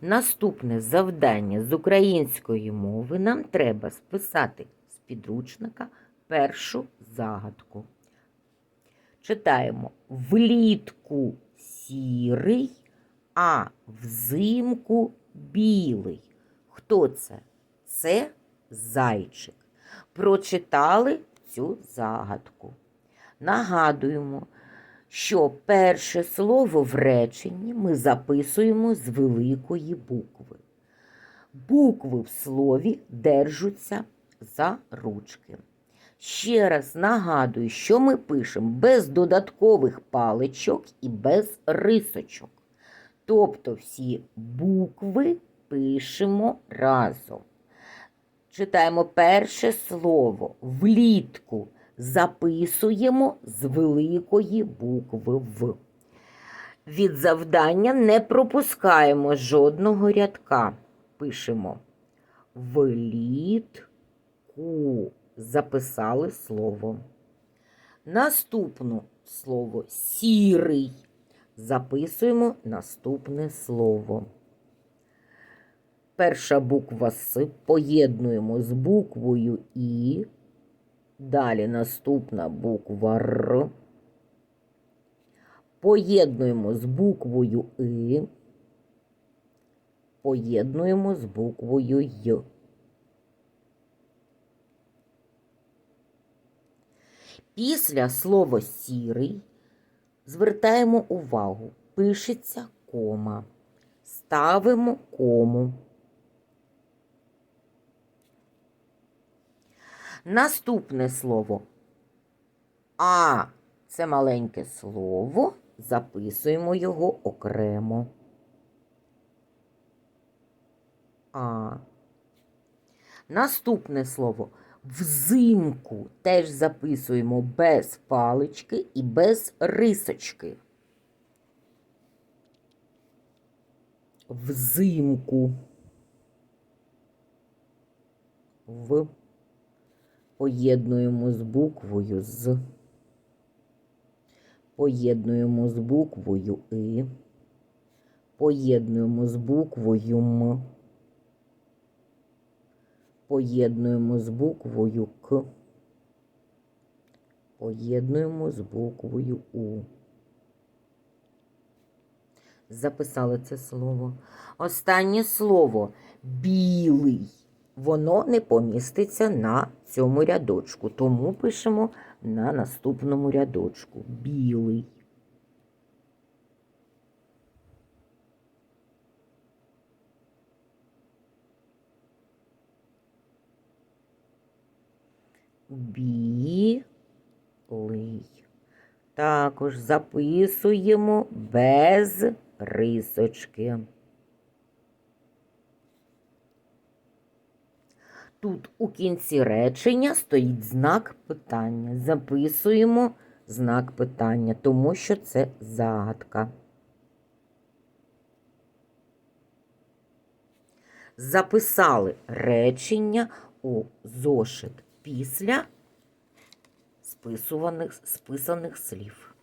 Наступне завдання з української мови нам треба списати з підручника першу загадку. Читаємо влітку сірий, а взимку білий. Хто це? Це зайчик. Прочитали цю загадку. Нагадуємо, що перше слово в реченні ми записуємо з великої букви. Букви в слові держуться за ручки. Ще раз нагадую, що ми пишемо без додаткових паличок і без рисочок. Тобто всі букви пишемо разом. Читаємо перше слово влітку. Записуємо з великої букви В. Від завдання не пропускаємо жодного рядка. Пишемо влітку. Записали слово. Наступне слово сірий. Записуємо наступне слово. Перша буква С поєднуємо з буквою І. Далі наступна буква Р. Поєднуємо з буквою И. Поєднуємо з буквою Й. Після слова сірий звертаємо увагу, пишеться кома. Ставимо кому. Наступне слово А. Це маленьке слово. Записуємо його окремо. А. Наступне слово взимку теж записуємо без палички і без рисочки. Взимку. В. Поєднуємо з буквою з. Поєднуємо з буквою И. Поєднуємо з буквою М. Поєднуємо з буквою К. Поєднуємо з буквою У. Записали це слово. Останнє слово білий. Воно не поміститься на цьому рядочку, тому пишемо на наступному рядочку. Білий. Білий. Також записуємо без рисочки. Тут у кінці речення стоїть знак питання. Записуємо знак питання, тому що це загадка. Записали речення у зошит після списаних слів.